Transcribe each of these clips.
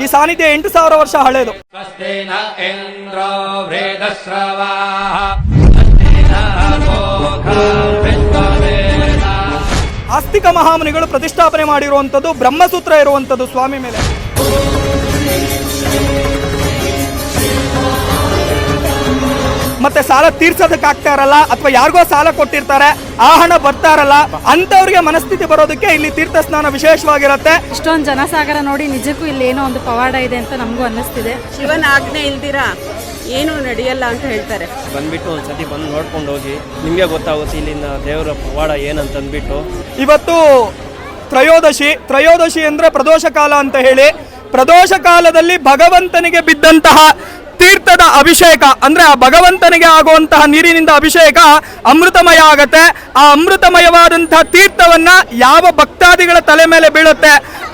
ಈ ಸಾನಿಧ್ಯ ಎಂಟು ಸಾವಿರ ವರ್ಷ ಹಳೆಯದು ಆಸ್ತಿಕ ಮಹಾಮುನಿಗಳು ಪ್ರತಿಷ್ಠಾಪನೆ ಮಾಡಿರುವಂಥದ್ದು ಬ್ರಹ್ಮಸೂತ್ರ ಇರುವಂತದ್ದು ಸ್ವಾಮಿ ಮೇಲೆ. ಮತ್ತೆ ಸಾಲ ತೀರ್ಸೋದಕ್ಕೆ ಆಗ್ತಾ ಇರಲ್ಲ ಅಥವಾ ಯಾರಿಗೋ ಸಾಲ ಕೊಟ್ಟಿರ್ತಾರೆ ಆ ಹಣ ಬರ್ತಾ ಇರಲ್ಲ ಅಂತವ್ರಿಗೆ ಮನಸ್ಥಿತಿ ಬರೋದಕ್ಕೆ ಇಲ್ಲಿ ತೀರ್ಥ ಸ್ನಾನ ವಿಶೇಷವಾಗಿರುತ್ತೆ. ಇಷ್ಟೊಂದು ಜನಸಾಗರ ನೋಡಿ ನಿಜಕ್ಕೂ ಇಲ್ಲಿ ಏನೋ ಒಂದು ಪವಾಡ ಇದೆ ಅಂತ ನಮಗೂ ಅನ್ನಿಸ್ತಿದೆ. ಶಿವನ ಆಜ್ಞೆ ಇಲ್ದಿರಾ? ಏನು ನಡೆಯಲ್ಲ ಅಂತ ಹೇಳ್ತಾರೆ. ಬಂದ್ಬಿಟ್ಟು ಒಂದ್ ಸತಿ ಬಂದು ನೋಡ್ಕೊಂಡು ಹೋಗಿ. ನಿಮಗೆ ಗೊತ್ತಾಗುತ್ತೆ ಇಲ್ಲಿನ ದೇವರ ಪವಾಡ ಏನಂತ ಅಂದ್ಬಿಟ್ಟು ಇವತ್ತು ತ್ರಯೋದಶಿ ತ್ರಯೋದಶಿ ಅಂದ್ರೆ ಪ್ರದೋಷ ಕಾಲ ಅಂತ ಹೇಳಿ. ಪ್ರದೋಷ ಕಾಲದಲ್ಲಿ ಭಗವಂತನಿಗೆ ಬಿದ್ದಂತಹ ತೀರ್ಥದ ಅಭಿಷೇಕ, ಅಂದ್ರೆ ಆ ಭಗವಂತನಿಗೆ ಆಗುವಂತಹ ನೀರಿನಿಂದ ಅಭಿಷೇಕ ಅಮೃತಮಯ ಆಗತ್ತೆ. ಆ ಅಮೃತಮಯವಾದಂತಹ ತೀರ್ಥವನ್ನ ಯಾವ ಭಕ್ತಾದಿಗಳ ತಲೆ ಮೇಲೆ ಬೀಳುತ್ತೆ?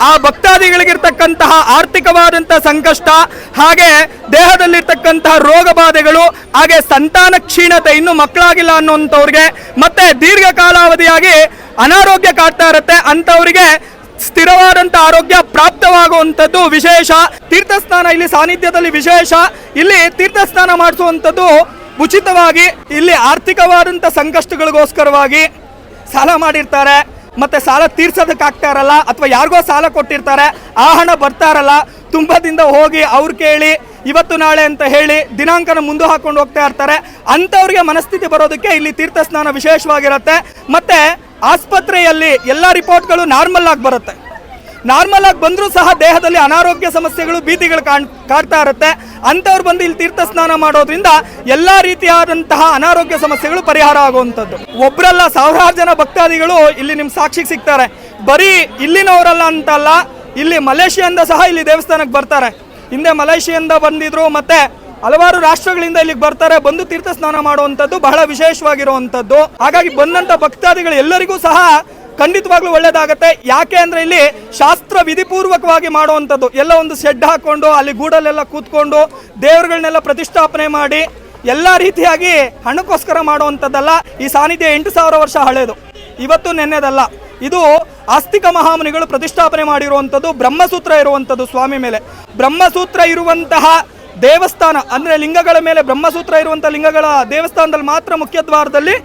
ಆ ಭಕ್ತಾದಿಗಳಿಗಿರ್ತಕ್ಕಂತಹ ಆರ್ಥಿಕವಾದಂತಹ ಸಂಕಷ್ಟ, ಹಾಗೆ ದೇಹದಲ್ಲಿರ್ತಕ್ಕಂತಹ ರೋಗ ಬಾಧೆಗಳು ಹಾಗೆ ಸಂತಾನ ಕ್ಷೀಣತೆ ಇನ್ನು ಮಕ್ಕಳಾಗಿಲ್ಲ ಅನ್ನುವಂಥವ್ರಿಗೆ, ಮತ್ತೆ ದೀರ್ಘಕಾಲಾವಧಿಯಾಗಿ ಅನಾರೋಗ್ಯ ಕಾಡ್ತಾ ಇರುತ್ತೆ. ಅಂಥವರಿಗೆ ಸ್ಥಿರವಾದಂತ ಆರೋಗ್ಯ ಪ್ರಾಪ್ತವಾಗುವಂಥದ್ದು ವಿಶೇಷ. ತೀರ್ಥಸ್ನಾನ ಇಲ್ಲಿ ಸಾನ್ನಿಧ್ಯದಲ್ಲಿ ವಿಶೇಷ. ಇಲ್ಲಿ ತೀರ್ಥಸ್ನಾನ ಮಾಡಿಸುವಂಥದ್ದು ಉಚಿತವಾಗಿ, ಇಲ್ಲಿ ಆರ್ಥಿಕವಾದಂಥ ಸಂಕಷ್ಟಗಳಿಗೋಸ್ಕರವಾಗಿ ಸಾಲ ಮಾಡಿರ್ತಾರೆ. ಮತ್ತೆ ಸಾಲ ತೀರ್ಸೋದಕ್ಕಾಗ್ತಾ ಇರಲ್ಲ ಅಥವಾ ಯಾರಿಗೋ ಸಾಲ ಕೊಟ್ಟಿರ್ತಾರೆ, ಆ ಹಣ ಬರ್ತಾ ಇರಲ್ಲ ತುಂಬದಿಂದ ಹೋಗಿ ಅವ್ರು ಕೇಳಿ, ಇವತ್ತು ನಾಳೆ ಅಂತ ಹೇಳಿ ದಿನಾಂಕನ ಮುಂದೆ ಹಾಕೊಂಡು ಹೋಗ್ತಾ ಇರ್ತಾರೆ. ಅಂಥವ್ರಿಗೆ ಮನಸ್ಥಿತಿ ಬರೋದಕ್ಕೆ ಇಲ್ಲಿ ತೀರ್ಥ ಸ್ನಾನ ವಿಶೇಷವಾಗಿರುತ್ತೆ. ಮತ್ತೆ ಆಸ್ಪತ್ರೆಯಲ್ಲಿ ಎಲ್ಲ ರಿಪೋರ್ಟ್ಗಳು ನಾರ್ಮಲ್ ಆಗಿ ಬರುತ್ತೆ. ನಾರ್ಮಲ್ ಆಗಿ ಬಂದರೂ ಸಹ ದೇಹದಲ್ಲಿ ಅನಾರೋಗ್ಯ ಸಮಸ್ಯೆಗಳು, ಭೀತಿಗಳು ಕಾಣ್, ಕಾಡ್ತಾ ಇರುತ್ತೆ. ಅಂಥವ್ರು ಬಂದು ಇಲ್ಲಿ ತೀರ್ಥ ಸ್ನಾನ ಮಾಡೋದ್ರಿಂದ ಎಲ್ಲ ರೀತಿಯಾದಂತಹ ಅನಾರೋಗ್ಯ ಸಮಸ್ಯೆಗಳು ಪರಿಹಾರ ಆಗುವಂಥದ್ದು. ಒಬ್ಬರಲ್ಲ ಸಾವಿರಾರು ಜನ ಭಕ್ತಾದಿಗಳು ಇಲ್ಲಿ ನಿಮ್ಮ ಸಾಕ್ಷಿಗೆ ಸಿಗ್ತಾರೆ. ಬರೀ ಇಲ್ಲಿನವರಲ್ಲ ಅಂತಲ್ಲ, ಇಲ್ಲಿ ಮಲೇಷಿಯಾದ ಸಹ ಇಲ್ಲಿ ದೇವಸ್ಥಾನಕ್ಕೆ ಬರ್ತಾರೆ. ಹಿಂದೆ ಮಲೇಷಿಯಿಂದ ಬಂದಿದ್ರು ಮತ್ತೆ ಹಲವಾರು ರಾಷ್ಟ್ರಗಳಿಂದ ಇಲ್ಲಿಗೆ ಬರ್ತಾರೆ, ಬಂದು ತೀರ್ಥ ಸ್ನಾನ ಮಾಡುವಂಥದ್ದು ಬಹಳ ವಿಶೇಷವಾಗಿರುವಂಥದ್ದು. ಹಾಗಾಗಿ ಬಂದಂತ ಭಕ್ತಾದಿಗಳು ಎಲ್ಲರಿಗೂ ಸಹ ಖಂಡಿತವಾಗ್ಲೂ ಒಳ್ಳೇದಾಗತ್ತೆ. ಯಾಕೆ ಅಂದ್ರೆ ಇಲ್ಲಿ ಶಾಸ್ತ್ರ ವಿಧಿಪೂರ್ವಕವಾಗಿ ಮಾಡುವಂಥದ್ದು. ಎಲ್ಲ ಒಂದು ಶೆಡ್ ಹಾಕೊಂಡು, ಅಲ್ಲಿ ಗೂಡಲ್ಲೆಲ್ಲ ಕೂತ್ಕೊಂಡು ದೇವರುಗಳನ್ನೆಲ್ಲ ಪ್ರತಿಷ್ಠಾಪನೆ ಮಾಡಿ, ಎಲ್ಲ ರೀತಿಯಾಗಿ ಹಣಕ್ಕೋಸ್ಕರ ಮಾಡುವಂಥದ್ದಲ್ಲ. ಈ ಸಾನ್ನಿಧ್ಯ ಎಂಟು ಸಾವಿರ ವರ್ಷ ಹಳೆಯದು ಇವತ್ತು ನೆನ್ನೆದಲ್ಲ. ಇದು ಆಸ್ತಿಕ ಮಹಾಮುನಿಗಳು ಪ್ರತಿಷ್ಠಾಪನೆ ಮಾಡಿರುವಂಥದ್ದು, ಬ್ರಹ್ಮಸೂತ್ರ ಇರುವಂಥದ್ದು ಸ್ವಾಮಿ ಮೇಲೆ. ಬ್ರಹ್ಮಸೂತ್ರ ಇರುವಂತಹ ದೇವಸ್ಥಾನ, ಅಂದರೆ ಲಿಂಗಗಳ ಮೇಲೆ ಬ್ರಹ್ಮಸೂತ್ರ ಇರುವಂಥ ಲಿಂಗಗಳ ದೇವಸ್ಥಾನದಲ್ಲಿ ಮಾತ್ರ ಮುಖ್ಯ ದ್ವಾರದಲ್ಲಿ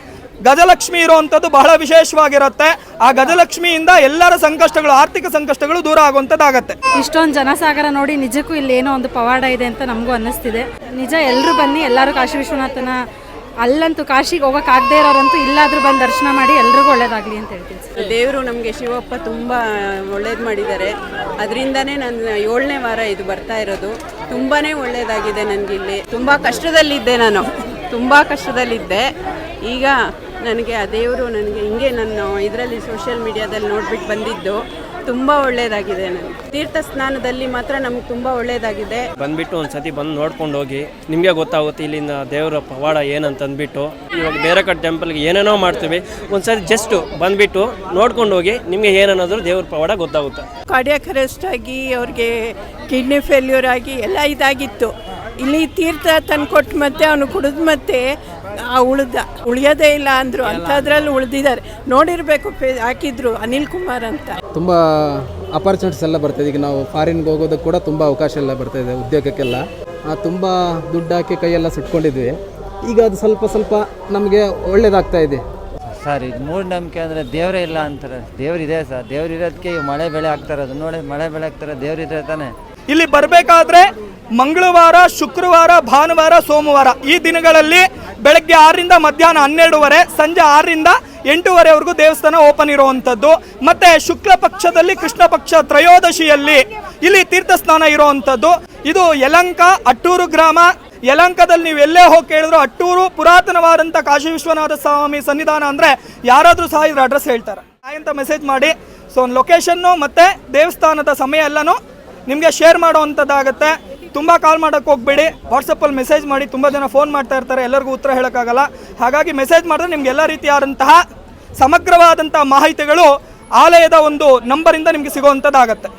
ಗಜಲಕ್ಷ್ಮಿ ಇರುವಂಥದ್ದು ಬಹಳ ವಿಶೇಷವಾಗಿರುತ್ತೆ. ಆ ಗಜಲಕ್ಷ್ಮಿಯಿಂದ ಎಲ್ಲರ ಸಂಕಷ್ಟಗಳು ಆರ್ಥಿಕ ಸಂಕಷ್ಟಗಳು ದೂರ ಆಗುವಂಥದ್ದಾಗತ್ತೆ ಇಷ್ಟೊಂದು ಜನಸಾಗರ ನೋಡಿ ನಿಜಕ್ಕೂ ಇಲ್ಲಿ ಏನೋ ಒಂದು ಪವಾಡ ಇದೆ ಅಂತ ನಮಗೂ ಅನ್ನಿಸ್ತಿದೆ. ನಿಜ ಎಲ್ಲರೂ ಬನ್ನಿ ಎಲ್ಲರೂ ಕಾಶಿ ವಿಶ್ವನಾಥನ ಅಲ್ಲಂತೂ ಕಾಶಿಗೆ ಹೋಗೋಕ್ಕಾಗದೇ ಇರೋರಂತೂ ಇಲ್ಲಾದರೂ ಬಂದು ದರ್ಶನ ಮಾಡಿ ಎಲ್ರಿಗೂ ಒಳ್ಳೇದಾಗಲಿ ಅಂತ ಹೇಳ್ತೀನಿ. ದೇವರು ನಮಗೆ ಶಿವಪ್ಪ ತುಂಬ ಒಳ್ಳೇದು ಮಾಡಿದ್ದಾರೆ. ಅದರಿಂದನೇ ನಾನು ಏಳನೇ ವಾರ ಇದು ಬರ್ತಾ ಇರೋದು. ತುಂಬಾ ಒಳ್ಳೇದಾಗಿದೆ ನನಗಿಲ್ಲಿ. ತುಂಬ ಕಷ್ಟದಲ್ಲಿದ್ದೆ ನಾನು. ತುಂಬ ಕಷ್ಟದಲ್ಲಿದ್ದೆ. ಈಗ ನನಗೆ ಆ ದೇವರು ನನಗೆ ಹಿಂಗೆ ನಾನು ಇದರಲ್ಲಿ ಸೋಷಿಯಲ್ ಮೀಡಿಯಾದಲ್ಲಿ ನೋಡ್ಬಿಟ್ಟು ಬಂದಿದ್ದು ತುಂಬ ಒಳ್ಳೇದಾಗಿದೆ ನನಗೆ ತೀರ್ಥ ಸ್ನಾನದಲ್ಲಿ ಮಾತ್ರ ನಮ್ಗೆ ತುಂಬ ಒಳ್ಳೇದಾಗಿದೆ. ಬಂದ್ಬಿಟ್ಟು ಒಂದ್ಸತಿ ಬಂದು ನೋಡ್ಕೊಂಡು ಹೋಗಿ. ನಿಮಗೆ ಗೊತ್ತಾಗುತ್ತೆ ಇಲ್ಲಿನ ದೇವರ ಪವಾಡ ಏನಂತಂದ್ಬಿಟ್ಟು. ಇವಾಗ ಬೇರೆ ಕಡೆ ಟೆಂಪಲ್ಗೆ ಏನೇನೋ ಮಾಡ್ತೀವಿ. ಒಂದ್ಸತಿ ಜಸ್ಟ್ ಬಂದ್ಬಿಟ್ಟು ನೋಡ್ಕೊಂಡು ಹೋಗಿ ನಿಮಗೆ ಏನನ್ನಾದರೂ ದೇವ್ರ ಪವಾಡ ಗೊತ್ತಾಗುತ್ತೆ. ಕಾರ್ಡಿಯಾಕ್ ಅರೆಸ್ಟ್ ಆಗಿ ಅವ್ರಿಗೆ ಕಿಡ್ನಿ ಫೇಲ್ಯೂರ್ ಆಗಿ ಎಲ್ಲ ಇದಾಗಿತ್ತು. ಇಲ್ಲಿ ತೀರ್ಥ ತಂದು ಕೊಟ್ಟು ಮತ್ತೆ ಅವನು ಕುಡಿದ ಮತ್ತೆ ಆ ಉಳ್ದ ಉಳಿಯೋದೇ ಇಲ್ಲ ಅಂದರು. ಅಂಥದ್ರಲ್ಲಿ ಉಳಿದಿದ್ದಾರೆ. ನೋಡಿರಬೇಕು ಹಾಕಿದ್ರು ಅನಿಲ್ ಕುಮಾರ್ ಅಂತ. ತುಂಬ ಅಪಾರ್ಚುನಿಟೀಸ್ ಎಲ್ಲ ಬರ್ತಿದೆ. ಈಗ ನಾವು ಫಾರಿನ್ಗೆ ಹೋಗೋದಕ್ಕೆ ಕೂಡ ತುಂಬ ಅವಕಾಶ ಎಲ್ಲ ಬರ್ತಾಯಿದೆ ಉದ್ಯೋಗಕ್ಕೆಲ್ಲ. ತುಂಬ ದುಡ್ಡು ಹಾಕಿ ಕೈಯೆಲ್ಲ ಸುಟ್ಕೊಂಡಿದ್ವಿ. ಈಗ ಅದು ಸ್ವಲ್ಪ ಸ್ವಲ್ಪ ನಮಗೆ ಒಳ್ಳೇದಾಗ್ತಾ ಇದೆ. ಸರ್ ಇದು ಮೂಢನಂಬಿಕೆ ಅಂದರೆ ದೇವರೇ ಇಲ್ಲ ಅಂತಾರೆ. ದೇವರಿದೆ ಸರ್. ದೇವರಿರೋದಕ್ಕೆ ಇರೋದಕ್ಕೆ ಮಳೆ ಬೆಳೆ ಆಗ್ತಾ ಇರೋದು. ನೋಡಿ ಮಳೆ ಬೆಳೆ ಆಗ್ತಾರೆ ದೇವರಿದೆ ತಾನೆ. ಇಲ್ಲಿ ಬರಬೇಕಾದ್ರೆ ಮಂಗಳವಾರ, ಶುಕ್ರವಾರ, ಭಾನುವಾರ, ಸೋಮವಾರ ಈ ದಿನಗಳಲ್ಲಿ ಬೆಳಗ್ಗೆ ಆರರಿಂದ ಮಧ್ಯಾಹ್ನ ಹನ್ನೆರಡುವರೆ, ಸಂಜೆ ಆರರಿಂದ ಎಂಟೂವರೆವರೆಗೂ ದೇವಸ್ಥಾನ ಓಪನ್ ಇರುವಂಥದ್ದು. ಮತ್ತೆ ಶುಕ್ಲ ಪಕ್ಷದಲ್ಲಿ ಕೃಷ್ಣ ಪಕ್ಷ ತ್ರಯೋದಶಿಯಲ್ಲಿ ಇಲ್ಲಿ ತೀರ್ಥ ಸ್ನಾನ ಇರುವಂಥದ್ದು. ಇದು ಯಲಂಕ, ಅಟ್ಟೂರು ಗ್ರಾಮ. ಯಲಂಕದಲ್ಲಿ ನೀವು ಎಲ್ಲೇ ಹೋಗಿ ಕೇಳಿದ್ರು ಅಟ್ಟೂರು ಪುರಾತನವಾದಂಥ ಕಾಶಿ ವಿಶ್ವನಾಥ ಸ್ವಾಮಿ ಸನ್ನಿಧಾನ ಅಂದರೆ ಯಾರಾದರೂ ಸಹ ಇದ್ರ ಅಡ್ರೆಸ್ ಹೇಳ್ತಾರೆ. ಅಂತ ಮೆಸೇಜ್ ಮಾಡಿ. ಸೊ ಲೊಕೇಶನ್ನು ಮತ್ತು ದೇವಸ್ಥಾನದ ಸಮಯ ಎಲ್ಲನೂ ನಿಮಗೆ ಶೇರ್ ಮಾಡುವಂಥದ್ದಾಗತ್ತೆ. ತುಂಬ ಕಾಲ್ ಮಾಡೋಕ್ಕೆ ಹೋಗಬೇಡಿ. ವಾಟ್ಸಪ್ಪಲ್ಲಿ ಮೆಸೇಜ್ ಮಾಡಿ ತುಂಬ ಜನ ಫೋನ್ ಮಾಡ್ತಾ ಇರ್ತಾರೆ, ಎಲ್ಲರಿಗೂ ಉತ್ತರ ಹೇಳೋಕ್ಕಾಗಲ್ಲ. ಹಾಗಾಗಿ ಮೆಸೇಜ್ ಮಾಡಿದ್ರೆ ನಿಮ್ಗೆ ಎಲ್ಲ ರೀತಿಯಾದಂತಹ ಸಮಗ್ರವಾದಂತಹ ಮಾಹಿತಿಗಳು ಆಲಯದ ಒಂದು ನಂಬರಿಂದ ನಿಮಗೆ ಸಿಗುವಂಥದ್ದಾಗತ್ತೆ